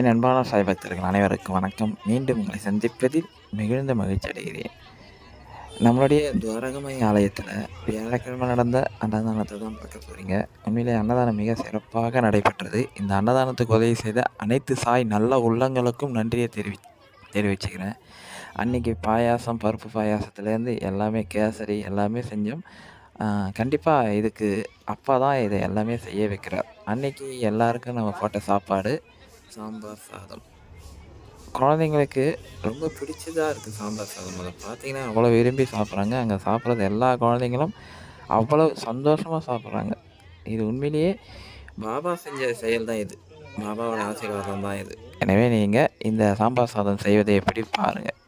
என் அன்பான சாய் பக்தர்கள் அனைவருக்கும் வணக்கம். மீண்டும் உங்களை சந்திப்பதில் மிகுந்த மகிழ்ச்சி அடைகிறேன். நம்மளுடைய துவாரகமய ஆலயத்தில் வியாழக்கிழமை நடந்த அன்னதானத்தை தான் பார்க்க போகிறீங்க உண்மையிலே அன்னதானம் மிக சிறப்பாக நடைபெற்றது. இந்த அன்னதானத்துக்கு உதவி செய்த அனைத்து சாய் நல்ல உள்ளங்களுக்கும் நன்றியை தெரிவி தெரிவிச்சுக்கிறேன். அன்றைக்கி பாயாசம் பருப்பு பாயாசத்துலேருந்து எல்லாமே கேசரி எல்லாமே செஞ்சோம். கண்டிப்பாக இதுக்கு அப்பா தான் இதை எல்லாமே செய்ய வைக்கிறார். அன்னைக்கு எல்லாருக்கும் நம்ம போட்ட சாப்பாடு சாம்பார் சாதம். குழந்தைங்களுக்கு ரொம்ப பிடிச்சதாக இருக்குது சாம்பார் சாதம். அதை பார்த்தீங்கன்னா அவ்வளோ விரும்பி சாப்பிட்றாங்க. அங்கே சாப்பிட்றது எல்லா குழந்தைங்களும் அவ்வளோ சந்தோஷமாக சாப்பிட்றாங்க. இது உண்மையிலேயே பாபா செஞ்ச செயல் தான் இது. பாபாவோட ஆசீர்வாதம் தான் இது. எனவே நீங்கள் இந்த சாம்பார் சாதம் செய்வதை எப்படி பாருங்கள்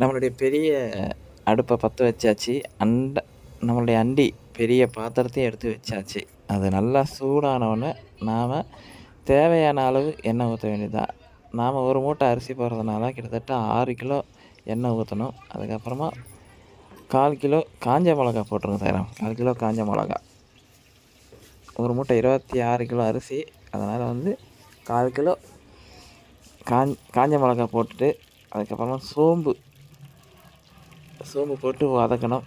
நம்மளுடைய பெரிய அடுப்பை பற்ற வச்சாச்சு. அண்ட நம்மளுடைய அண்டி பெரிய பாத்திரத்தையும் எடுத்து வச்சாச்சு. அது நல்லா சூடானவொன்னே நாம் தேவையான அளவு எண்ணெய் ஊற்ற வேண்டியதுதான். நாம் ஒரு மூட்டை அரிசி போடுறதுனால கிட்டத்தட்ட ஆறு கிலோ எண்ணெய் ஊற்றணும் அதுக்கப்புறமா கால் கிலோ காஞ்ச மிளகா போட்டுருங்க சார். கால் கிலோ காஞ்ச மிளகா. ஒரு மூட்டை இருபத்தி ஆறு கிலோ அரிசி. அதனால் வந்து கால் கிலோ காஞ் காஞ்ச மிளகா போட்டுட்டு அதுக்கப்புறமா சோம்பு. சோம்பு போட்டு வதக்கணும்.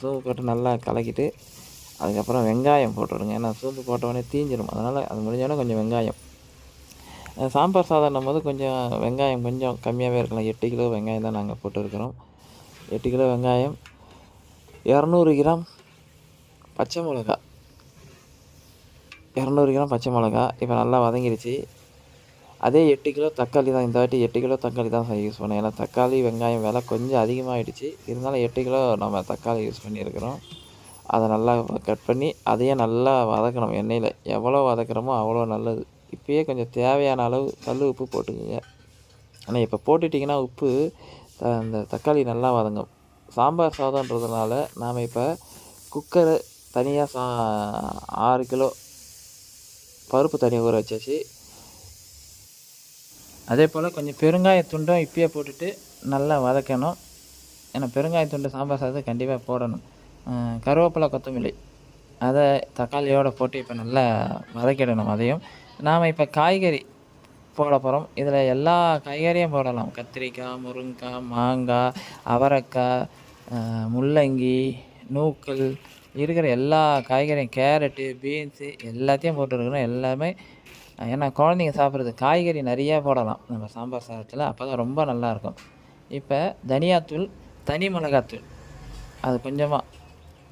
சோம்பு போட்டு நல்லா கலக்கிட்டு அதுக்கப்புறம் வெங்காயம் போட்டுவிடுங்க ஏன்னா சூம்பு போட்டவொடனே தீஞ்சிடும் அதனால் அது முடிஞ்சோடனே கொஞ்சம் வெங்காயம். சாம்பார் சாதம் போது கொஞ்சம் வெங்காயம் கொஞ்சம் கம்மியாகவே இருக்கலாம். எட்டு கிலோ வெங்காயம் தான் நாங்கள் போட்டுருக்குறோம். எட்டு கிலோ வெங்காயம் இரநூறு கிராம் பச்சை மிளகா. இரநூறு கிராம் பச்சை மிளகா. இப்போ நல்லா வதங்கிடுச்சு அதே எட்டு கிலோ தக்காளி தான். இந்த வாட்டி எட்டு கிலோ தக்காளி தான் யூஸ் பண்ணேன். ஏன்னா தக்காளி வெங்காயம் விலை கொஞ்சம் அதிகமாகிடுச்சு இருந்தாலும் எட்டு கிலோ நம்ம தக்காளி யூஸ் பண்ணியிருக்கிறோம். அதை நல்லா கட் பண்ணி அதையும் நல்லா வதக்கணும். எண்ணெயில் எவ்வளோ வதக்கிறோமோ அவ்வளோ நல்லது. இப்போயே கொஞ்சம் தேவையான அளவு கல் உப்பு போட்டுக்கோங்க. ஆனால் இப்போ போட்டுட்டிங்கன்னா உப்பு அந்த தக்காளி நல்லா வதங்கும். சாம்பார் சாதம்ன்றதுனால நாம் இப்போ குக்கரை தனியாக சா ஆறு கிலோ பருப்பு தனியாக ஊற வச்சாச்சு. அதே போல் கொஞ்சம் பெருங்காயத்துண்டும் இப்பயே போட்டுட்டு நல்லா வதக்கணும். ஏன்னா பெருங்காயத்துண்டு சாம்பார் சாதத்தை கண்டிப்பாக போடணும். கருவேப்பிலை கொத்தமல்லி. அதை தக்காளியோடு போட்டு இப்போ நல்லா வதக்கிடணும் அதையும். நாம் இப்போ காய்கறி போட போகிறோம் இதில் எல்லா காய்கறியும் போடலாம். கத்திரிக்காய் முருங்கைக்காய் மாங்காய் அவரைக்காய் முள்ளங்கி நூக்கல் இருக்கிற எல்லா காய்கறியும் கேரட்டு பீன்ஸு எல்லாத்தையும் போட்டுருக்கணும். எல்லாமே ஏன்னா குழந்தைங்க சாப்பிட்றது காய்கறி நிறையா போடலாம். நம்ம சாம்பார் சாதத்தில் அப்போ தான் ரொம்ப நல்லாயிருக்கும் இப்போ தனியாத்தூள் தனி மிளகாத்தூள். அது கொஞ்சமாக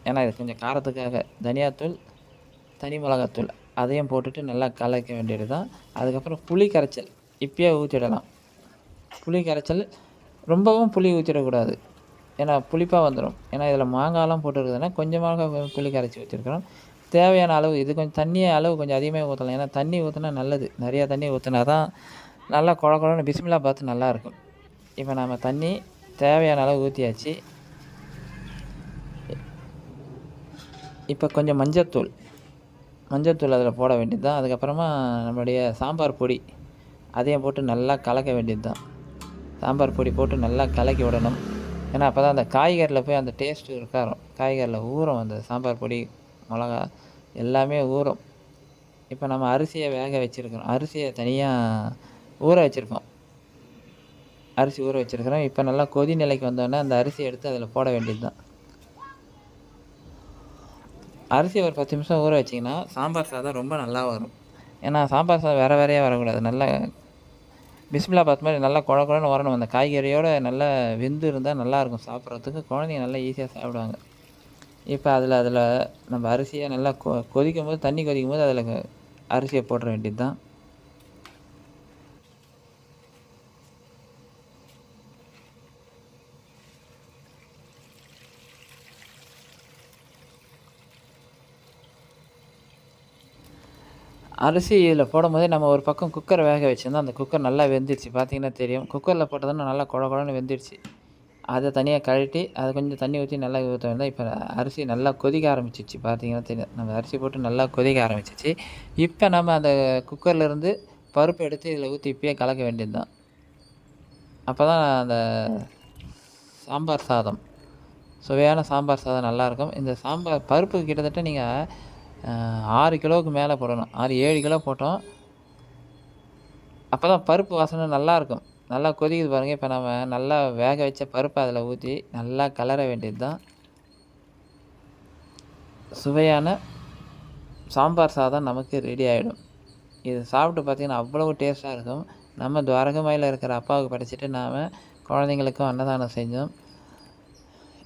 ஏன்னா இது கொஞ்சம் காரத்துக்காக. தனியாத்தூள் தனி மிளகாத்தூள் அதையும் போட்டுட்டு நல்லா கலக்க வேண்டியது தான் அதுக்கப்புறம் புளி கரைச்சல் இப்பயே ஊற்றிடலாம் புளி கரைச்சல் ரொம்பவும் புளி ஊற்றிடக்கூடாது ஏன்னா புளிப்பாக வந்துடும் ஏன்னா இதில் மாங்காய்லாம் போட்டுருக்குதுன்னா கொஞ்சமாக புளி கரைச்சி வச்சுருக்கிறோம். தேவையான அளவு இது கொஞ்சம் தண்ணியை அளவு கொஞ்சம் அதிகமாக ஊற்றலாம் ஏன்னா தண்ணி ஊற்றினா நல்லது. நிறையா தண்ணி ஊற்றினா தான் நல்லா குழ குழன்னு பிஸ்மிலா பார்த்து நல்லாயிருக்கும் இப்போ நம்ம தண்ணி தேவையான அளவு ஊற்றியாச்சு இப்போ கொஞ்சம் மஞ்சத்தூள் மஞ்சத்தூள் அதில் போட வேண்டியது தான் அதுக்கப்புறமா நம்மளுடைய சாம்பார் பொடி அதையும் போட்டு நல்லா கலக்க வேண்டியது தான் சாம்பார் பொடி போட்டு நல்லா கலக்கி விடணும். ஏன்னா அப்போ தான் அந்த காய்கறியில் போய் அந்த டேஸ்ட்டு இருக்காரும் காய்கறியில் ஊறும் அந்த சாம்பார் பொடி மிளகா எல்லாமே ஊறும். இப்போ நம்ம அரிசியை வேக வச்சுருக்கிறோம். அரிசியை தனியாக ஊற வச்சுருக்கோம் அரிசி ஊற வச்சுருக்கிறோம். இப்போ நல்லா கொதி நிலைக்கு வந்தோடனே அந்த அரிசியை எடுத்து அதில் போட வேண்டியது தான் அரிசி ஒரு பத்து நிமிஷம் ஊற வச்சிங்கன்னா சாம்பார் சாதம் ரொம்ப நல்லா வரும். ஏன்னா சாம்பார் சாதம் வேறு வேறையாக வரக்கூடாது. நல்லா பிஸ்மிலா பாத் மாதிரி நல்லா குழ குழன்னு வரணும். அந்த காய்கறியோடு நல்லா வெந்து இருந்தால் நல்லாயிருக்கும் சாப்பிட்றதுக்கு குழந்தைங்க நல்லா ஈஸியாக சாப்பிடுவாங்க. இப்போ அதில் அதில் நம்ம அரிசியை நல்லா கொ கொதிக்கும் போது தண்ணி கொதிக்கும் போது அதில் அரிசியை போட்டுற வேண்டியது தான் அரிசி இதில் போடும் போதே நம்ம ஒரு பக்கம் குக்கரை வேக வச்சுருந்தோம் அந்த குக்கர் நல்லா வெந்துடுச்சு பார்த்தீங்கன்னா தெரியும். குக்கரில் போட்டதுன்னா நல்லா குழ குழன்னு வெந்துடுச்சு அதை தனியாக கழட்டி அதை கொஞ்சம் தண்ணி ஊற்றி நல்லா ஊற்றினா இப்போ அரிசி நல்லா கொதிக்க ஆரம்பிச்சிச்சு பார்த்தீங்கன்னா தெரியும். நம்ம அரிசி போட்டு நல்லா கொதிக்க ஆரம்பிச்சிச்சு இப்போ நம்ம அந்த குக்கர்லேருந்து பருப்பு எடுத்து இதில் ஊற்றி இப்பயே கலக்க வேண்டியது தான் அப்போ தான் அந்த சாம்பார் சாதம். சுவையான சாம்பார் சாதம் நல்லாயிருக்கும் இந்த சாம்பார் பருப்பு கிட்டத்தட்ட நீங்கள் ஆறு கிலோவுக்கு மேலே போடணும். ஆறு ஏழு கிலோ போட்டோம். அப்போ தான் பருப்பு வாசனை நல்லாயிருக்கும் நல்லா கொதிக்குது பாருங்கள் இப்போ நம்ம நல்லா வேக வச்ச பருப்பு அதில் ஊற்றி நல்லா கலர வேண்டியது தான் சுவையான சாம்பார் சாதம் நமக்கு ரெடி ஆகிடும் இது சாப்பிட்டு பார்த்திங்கன்னா அவ்வளோ டேஸ்ட்டாக இருக்கும். நம்ம துவாரகமாயில் இருக்கிற அப்பாவுக்கு படைச்சிட்டு நாம் குழந்தைங்களுக்கும் அன்னதானம் செஞ்சோம்.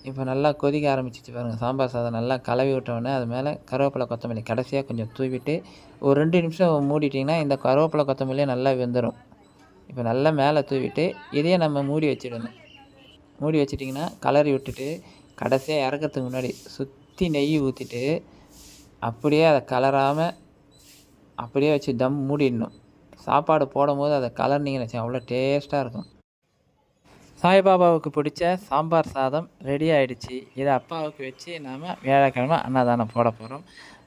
இப்போ நல்லா கொதிக்க ஆரம்பிச்சிச்சு பாருங்கள் சாம்பார் சாதம் நல்லா கலவி விட்டோடனே அது மேலே கருவேப்பிலை கொத்தமல்லி கடைசியாக கொஞ்சம் தூவிட்டு ஒரு ரெண்டு நிமிஷம் மூடிட்டிங்கன்னா இந்த கருவேப்பிலை கொத்தமல்லியே நல்லா வெந்துடும் இப்போ நல்லா மேலே தூவிட்டு இதையே நம்ம மூடி வச்சிடணும். மூடி வச்சிட்டிங்கன்னா கலரி விட்டுட்டு கடைசியாக இறக்கிறதுக்கு முன்னாடி சுற்றி நெய் ஊற்றிட்டு அப்படியே அதை கலராமல் அப்படியே வச்சு தம் மூடிடணும். சாப்பாடு போடும்போது அதை கலர்னிங்கன்னு வச்சு அவ்வளோ டேஸ்ட்டாக இருக்கும். சாய்பாபாவுக்கு பிடிச்ச சாம்பார் சாதம் ரெடி ஆகிடுச்சு இதை அப்பாவுக்கு வச்சு நாம் வியாழக்கிழமை அன்னதானம் போட போகிறோம்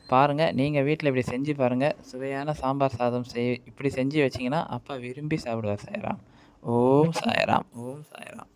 பாருங்கள் நீங்கள் வீட்டில் இப்படி செஞ்சு பாருங்கள் சுவையான சாம்பார் சாதம் செய் இப்படி செஞ்சு வச்சிங்கன்னா அப்பா விரும்பி சாப்பிடுவார் சாய்ராம். ஓம் சாய்ராம் ஓம் சாயராம்.